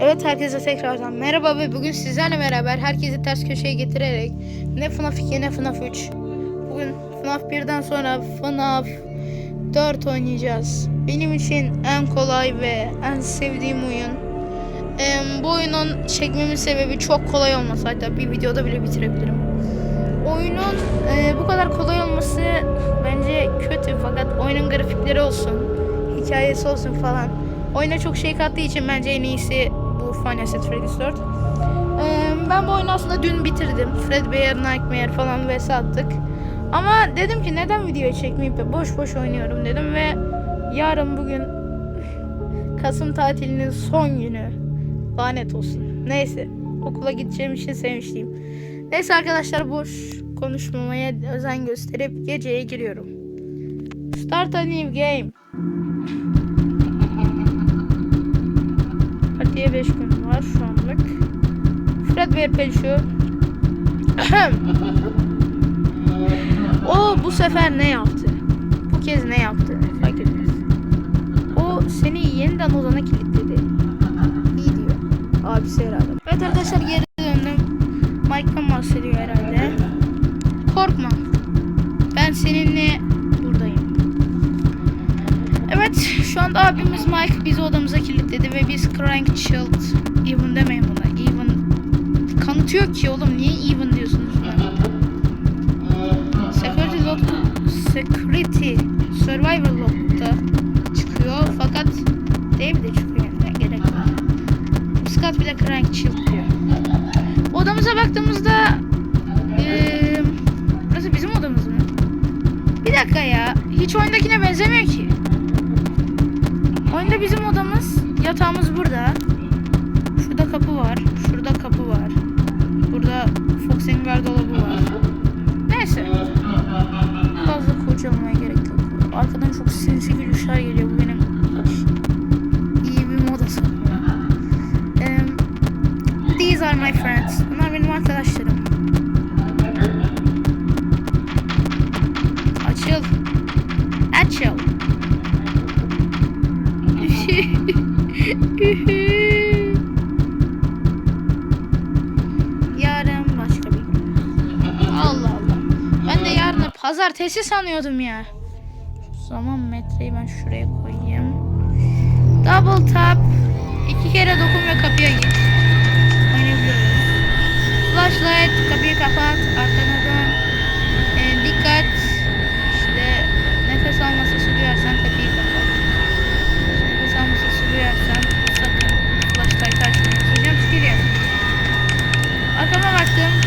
Evet herkese tekrardan merhaba ve bugün sizlerle beraber herkesi ters köşeye getirerek ne FNAF 2 ne FNAF 3 Bugün FNAF 1'den sonra FNAF 4 oynayacağız. Benim için en kolay ve en sevdiğim oyun. Em, bu oyunun çekmemin sebebi çok kolay olması hatta bir videoda bile bitirebilirim. Oyunun e, bu kadar kolay olması bence kötü fakat oyunun grafikleri olsun, hikayesi olsun falan. Oyuna çok şey kattığı için bence en iyisi bu Final Set Freddy's 4. Ee, ben bu oyunu aslında dün bitirdim. Fredbear, Nightmare falan vs attık. Ama dedim ki neden video çekmeyip de boş boş oynuyorum dedim ve yarın bugün Kasım tatilinin son günü. Lanet olsun. Neyse. Okula gideceğim için sevinçliyim. Neyse arkadaşlar boş konuşmamaya özen gösterip geceye giriyorum. Start a new game. Partiye 5 gün var şu anlık. Fredbear Peluşu. o bu sefer ne yaptı? Bu kez ne yaptı? Fark. O seni yeniden odana kilitledi. İyi diyor. Abisi herhalde. Evet arkadaşlar geri döndüm. Mike'dan bahsediyor herhalde. Korkma. Ben seninle şu anda abimiz Mike bizi odamıza kilitledi ve biz Crank Shield Even demeyin buna. Even kanıtıyor ki oğlum niye even diyorsunuz buna? Security log Security Survival log'da çıkıyor fakat Dave de çıkıyor yani gerek yok. Scott bile Crank Shield diyor. Odamıza baktığımızda eee burası bizim odamız mı? Bir dakika ya. Hiç oyundakine benzemiyor ki. Oyunda bizim odamız, yatağımız burada. Şurada kapı var, şurada kapı var. Burada Fox'in gardolabı var. Neyse. Fazla kurcalamaya gerek yok. Arkadan çok sinsi gülüşler geliyor. Bu benim iyi bir moda sanıyor. Em, these are my friends. Bunlar benim arkadaşlarım. Pazartesi sanıyordum ya. Şu zaman metreyi ben şuraya koyayım. Double tap. iki kere dokun ve kapıya. Oynayabiliyoruz. Flashlight. Kapıyı kapat. Arkana dön. Ee, dikkat. İşte nefes alma sesi duyarsan kapıyı kapat. Nefes alma sesi duyarsan sakın flashlight açmayın. Hocam çıkıyor. Arkama baktım.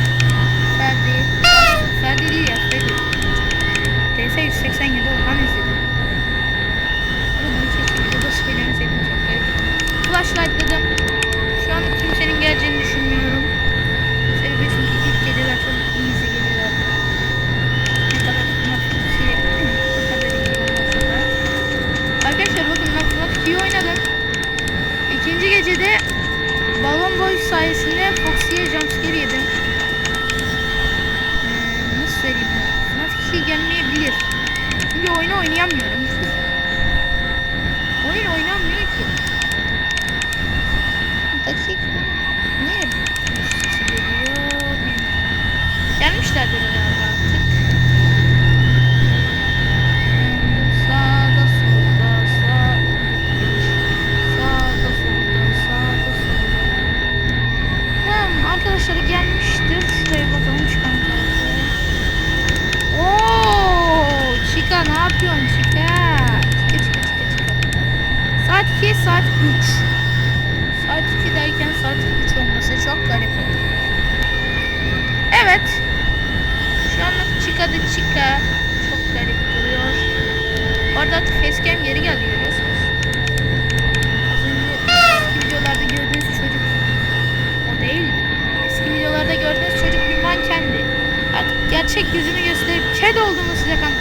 Orada facecam geri geldi görüyorsunuz. Az önce eski videolarda gördüğünüz çocuk o değildi. Eski videolarda gördüğünüz çocuk bir mankendi. Artık gerçek yüzünü gösterip ked olduğumu size kanıtlıyorum.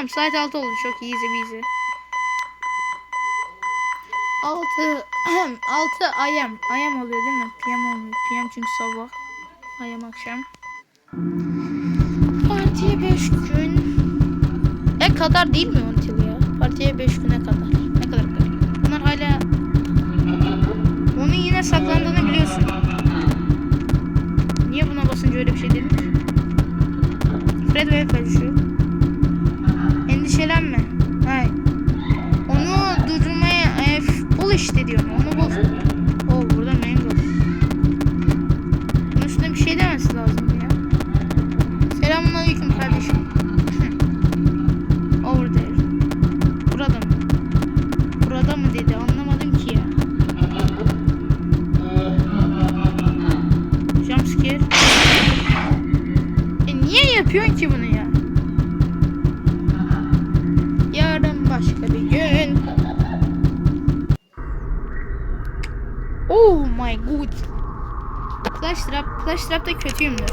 Tamam saat 6 oldu çok easy easy. 6 6 ayam. Ayam oluyor değil mi? PM olmuyor. PM çünkü sabah. Ayam akşam. Partiye 5 gün. E kadar değil mi until ya? Partiye 5 güne kadar. Ne kadar kadar? Bunlar hala onun yine saklandığını biliyorsun. Niye buna basınca öyle bir şey dedim? Fred ve kaçıyor. Endişelenme. Hayır. Onu durdurmaya e, bul işte diyorum. Da kötüyümdür.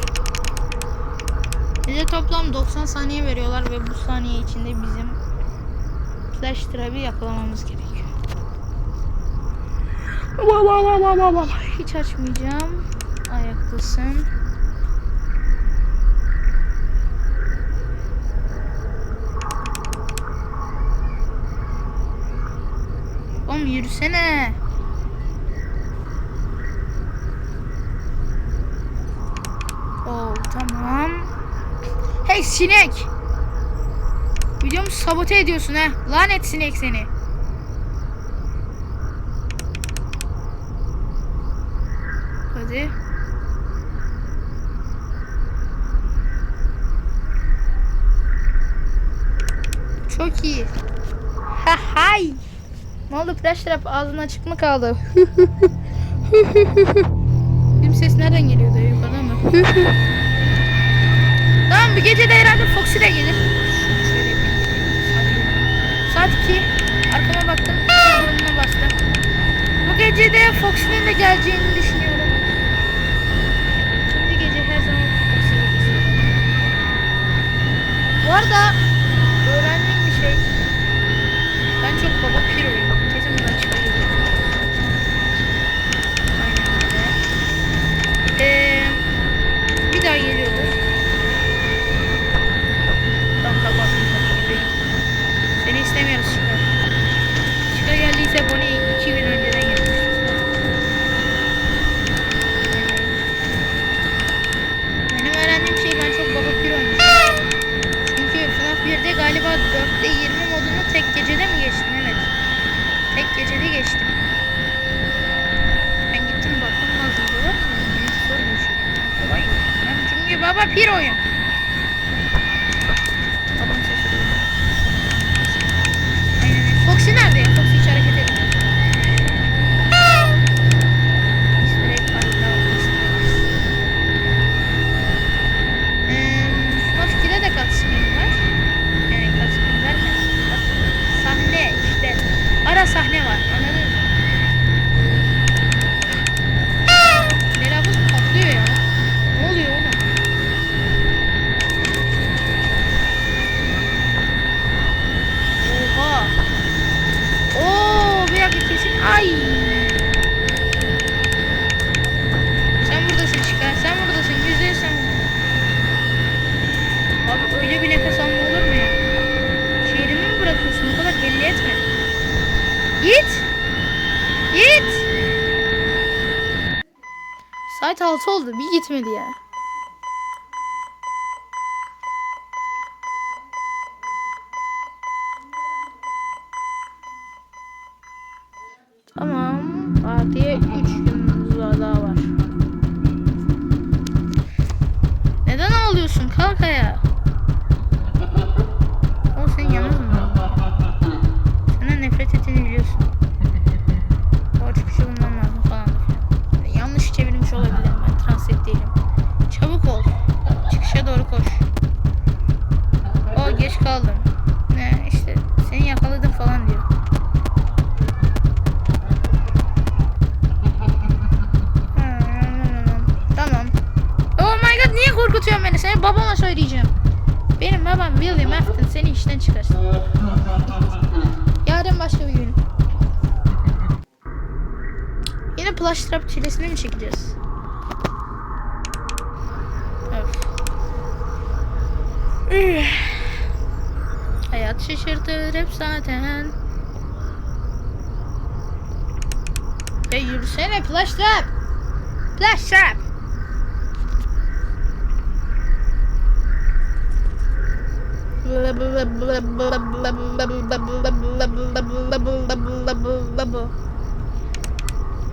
Bize toplam 90 saniye veriyorlar ve bu saniye içinde bizim flash trap'i yakalamamız gerekiyor. Hiç açmayacağım. Ayaktasın. Oğlum yürüsene. Oo tamam. Hey sinek. Videomu sabote ediyorsun ha. Lanet sinek seni. Hadi. Çok iyi. Ha hay. Ne oldu flash trap ağzından açık mı kaldı? Bizim ses nereden geliyordu yukarıdan mı? bu gece de herhalde Foxy de gelir. Şöyle. Saat 2. Arkama baktım. Burnuna bastım. Bu gece de Foxy'nin de geleceğini düşünüyorum. Şimdi gece her zaman Foxy. Bu arada 필요해요. Oldu. Bir gitmedi ya. Seni işten çıkarsın. Yarın başka bir gün. Yine plush trap çilesini mi çekeceğiz? Üh. Hayat şaşırtır hep zaten. Ya yürüsene plush trap. Plush trap.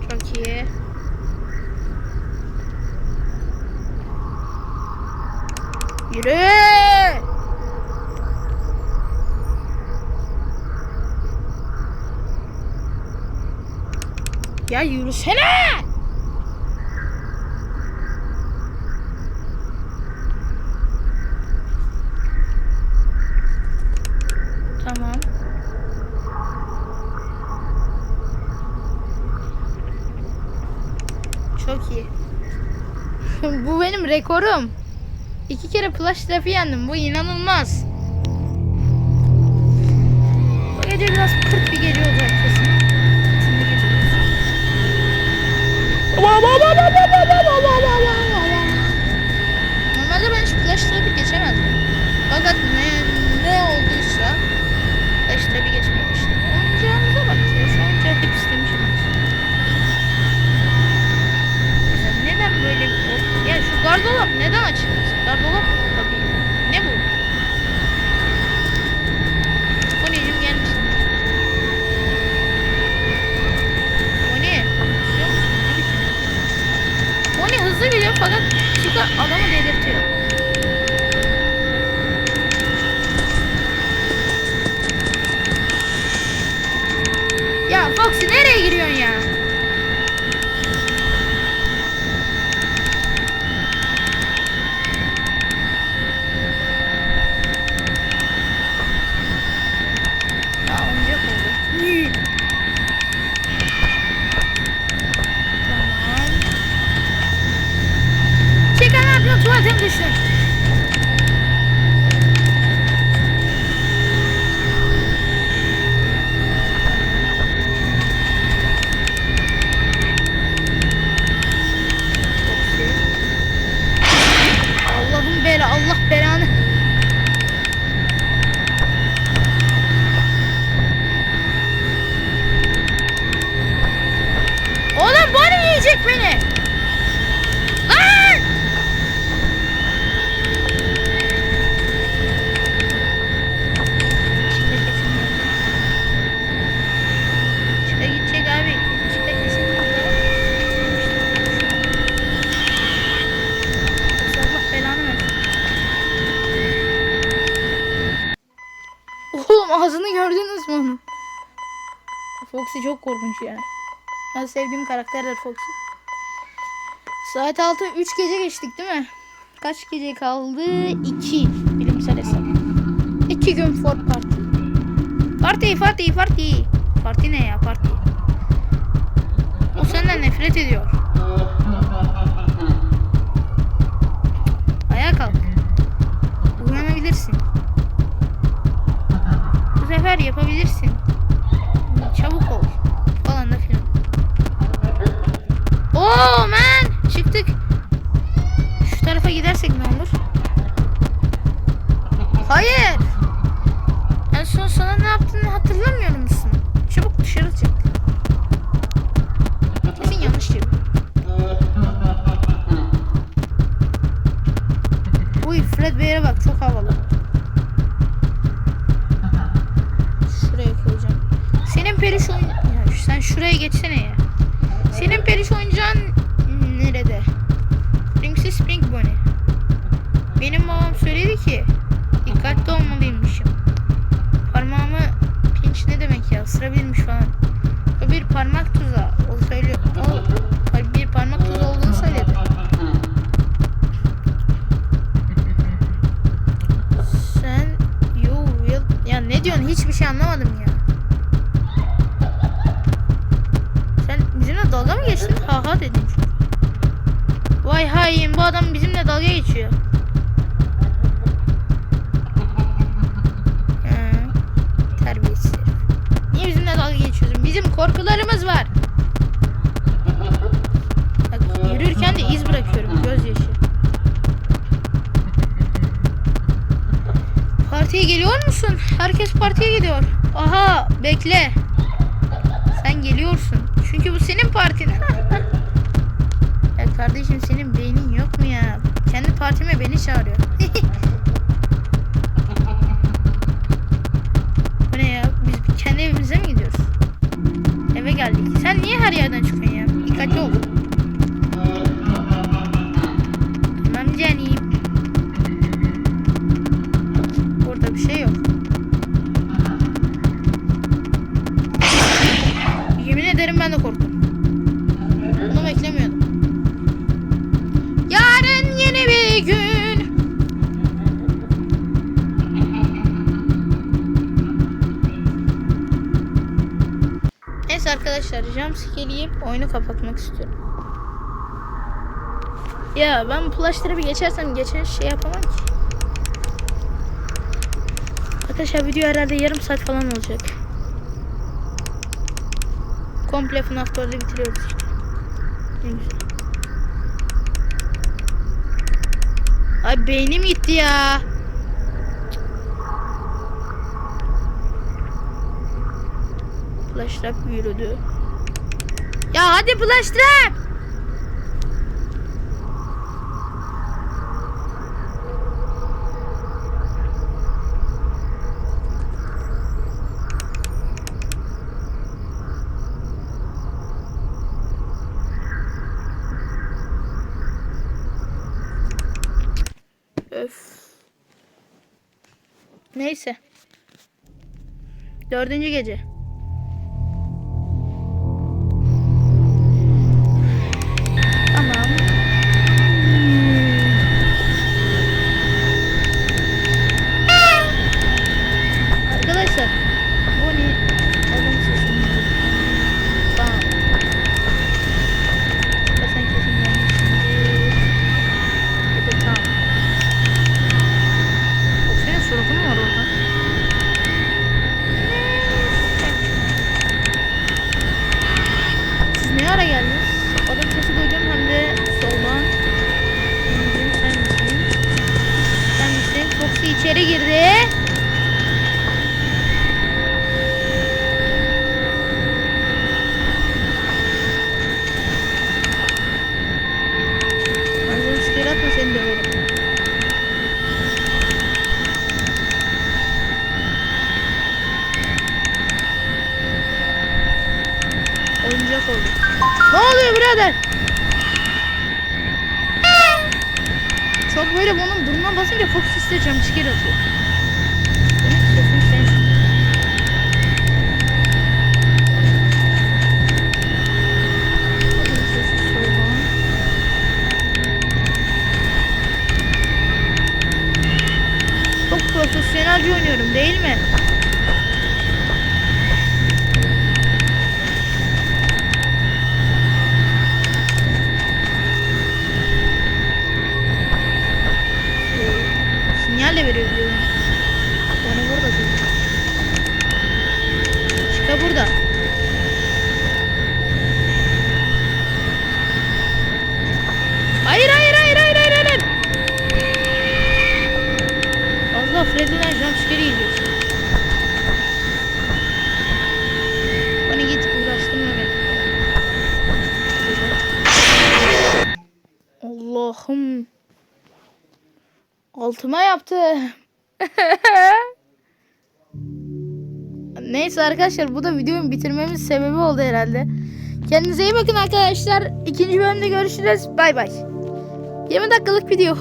Çok iyi. Yürü. Ya yürüsene. Tamam. Çok iyi. Bu benim rekorum. İki kere flash trap'i yendim. Bu inanılmaz. Hızlı gidiyor fakat Chica adamı delirtiyor. Ya Foxy nereye giriyorsun? Ya gördünüz mü onun? Foxy çok korkunç ya. Ben sevdiğim karakterler Foxy. Saat 6 3 gece geçtik değil mi? Kaç gece kaldı? 2 bilimsel hesap. 2 gün for party. Party party party. Parti ne ya parti? O senden nefret ediyor. Ayağa kalk. Uyanabilirsin. Bu sefer yapabilirsin. Çabuk ol. Falan da filan. Oo man! Çıktık. Şu tarafa gidersek ne olur? Hayır. En son sana ne yaptığını hatırlamıyor musun? Çabuk dışarı çık. Kesin yanlış çevir. Uy Fred Bey'e bak çok havalı. Periş oyun... Sen şuraya geçsene ya. Senin periş oyuncağın nerede? Spring Bonnie. Korkularımız var. Yürürken de iz bırakıyorum. Gözyaşı. Partiye geliyor musun? Herkes partiye gidiyor. Aha bekle. Sen geliyorsun. Çünkü bu senin partin. ya kardeşim senin beynin yok mu ya? Kendi partime beni çağırıyor. bu ne ya? Biz kendi evimize mi gidiyoruz? Geldik. Sen niye her yerden çıkıyorsun ya? Dikkatli ol. Arkadaşlar jumpscare oyunu kapatmak istiyorum. Ya ben bu flashları bir geçersem geçen şey yapamam ki. Arkadaşlar video herhalde yarım saat falan olacak. Komple FNAF 4'ü bitiriyoruz işte. Ne güzel. Ay beynim gitti ya. Flash trap yürüdü. Ya hadi trap. Öf. Neyse. Dördüncü gece. Burnuna basınca Fox ister jumpscare atıyor. Sesim soğuğun. Çok profesyonelce oynuyorum değil mi? Sinyal de veriyor diyor. Yani burada diyor. Çıka burada. Hayır hayır hayır hayır hayır hayır. Fazla Freddy'den jumpscare yiyeceksin. Bana git uğraştırma beni. Allah'ım. Altıma yaptı. Neyse arkadaşlar bu da videoyu bitirmemiz sebebi oldu herhalde. Kendinize iyi bakın arkadaşlar. İkinci bölümde görüşürüz. Bay bay. 20 dakikalık video.